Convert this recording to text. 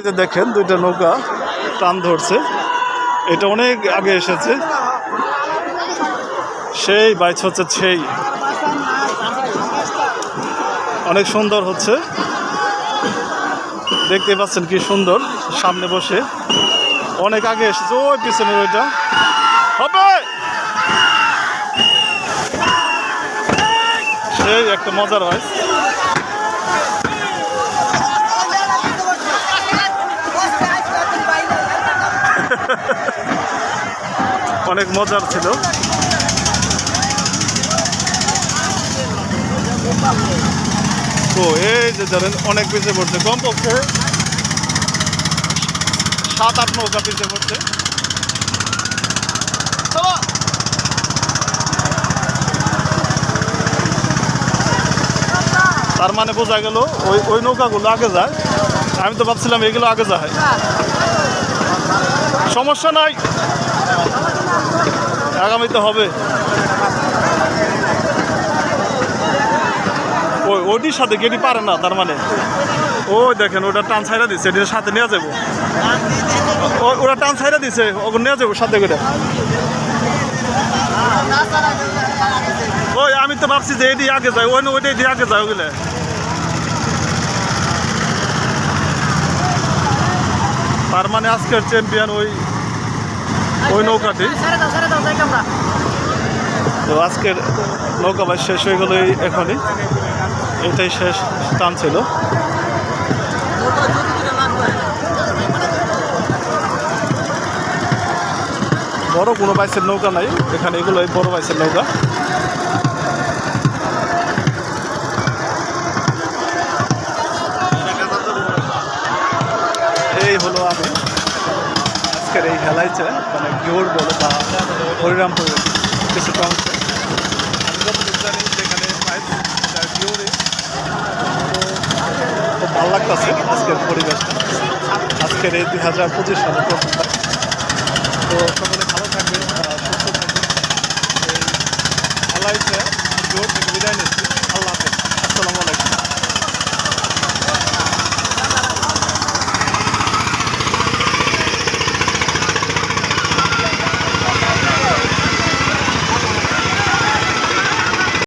এই যে দেখেন, দুইটা নৌকা টান ধরছে। এটা অনেক আগে এসেছে। সেই বাইচ হচ্ছে সেই। অনেক সুন্দর হচ্ছে। দেখতে পাচ্ছেন কি সুন্দর, সামনে বসে। অনেক আগে এসেছে, ওই পিছনের ওইটা। হবে! সেই একটা মজার হয়। অনেক মজার ছিল। তো এই যে ধরেন অনেক পিছিয়ে পড়ছে। কমপক্ষে সাত, আট নৌকা পিছিয়ে পড়ছে। তার মানে বোঝা গেল ওই ওই নৌকাগুলো আগে যায়। আমি তো ভাবছিলাম এগুলো আগে যায়। সমস্যা নাই। আগামীতে হবে। ওই ওটির সাথে গেটি পারে না, তার মানে? ওই দেখেন, ওটা টান ছাইরা দিচ্ছে এটির সাথে নিয়ে যাব ও- ওরা টান ছাইরা দিছে, ওকে নিয়ে যাব সাথে করে। ওই, আমি তো ভাবছি যে এটি আগে যায়, ওই, ওইটা এটি আগে যায়, ওগুলো। তার মানে আজকের চ্যাম্পিয়ন ওই ওই নৌকাটি। তো আজকের নৌকাবাস শেষ হয়ে গেল এখনই। এটাই শেষ টান ছিল। বড় কোনো বাইসের নৌকা নাই। এখানে এগুলো বড় বাইসের নৌকা। হলো আমি আজকের এই হেলাইছে মানে গিওর বলো বা হরিরামপুরের কিছুটা অংশ আমি যতটুকু জানি যেখানে প্রাইস তো ভালো লাগতেছে আজকের পরিবেশটা। আজকের এই দুই হাজার পঁচিশ সালে প্রথমটা তো